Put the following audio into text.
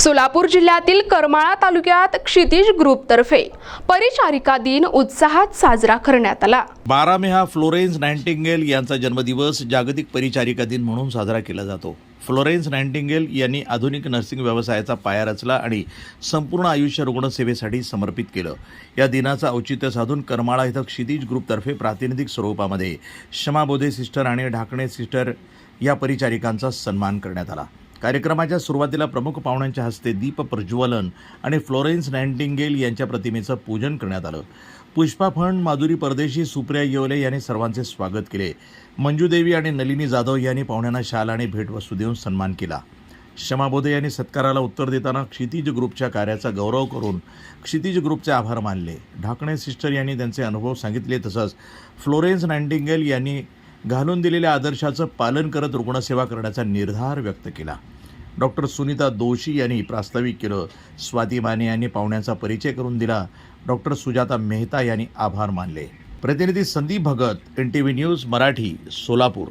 सोलापूर जिल्ह्यातील करमाळा तालुक्यात क्षितिज ग्रुपतर्फे परिचारिका दिन उत्साहात साजरा करण्यात आला. बारा मे हा फ्लोरेन्स नाईन्टिंगेल यांचा जन्मदिवस जागतिक परिचारिका दिन म्हणून साजरा केला जातो. फ्लोरेन्स नाईन्टिंगेल यांनी आधुनिक नर्सिंग व्यवसायाचा पाया रचला आणि संपूर्ण आयुष्य रुग्णसेवेसाठी समर्पित केलं. या दिनाचं औचित्य साधून करमाळा इथं क्षितिज ग्रुपतर्फे प्रातिनिधिक स्वरूपामध्ये क्षमाबोधे सिस्टर आणि ढाकणे सिस्टर या परिचारिकांचा सन्मान करण्यात आला. कार्यक्रमाच्या सुरुवातीला प्रमुख पाहुण्यांच्या हस्ते दीप प्रज्वलन आणि फ्लोरेन्स नायटिंगेल यांच्या प्रतिमेचं पूजन करण्यात आलं. पुष्पा फंड माधुरी परदेशी सुप्रिया येवले यांनी सर्वांचे स्वागत केले. मंजूदेवी आणि नलिनी जाधव यांनी पाहुण्यांना शाल आणि भेटवस्तू देऊन सन्मान केला. क्षमाबोधे यांनी सत्काराला उत्तर देताना क्षितिज ग्रुपच्या कार्याचा गौरव करून क्षितिज ग्रुपचे आभार मानले. ढाकणे सिस्टर यांनी त्यांचे अनुभव सांगितले तसंच फ्लोरेन्स नायटिंगेल यांनी घालून दिलेल्या आदर्शाचं पालन करत रुग्णसेवा करण्याचा निर्धार व्यक्त केला. डॉक्टर सुनीता दोशी यांनी प्रास्ताविक केलं. स्वाती माने यांनी पाहुण्यांचा परिचय करून दिला. डॉक्टर सुजाता मेहता यांनी आभार मानले. प्रतिनिधी Sandeep Bhagat N T V news Marathi Solapur.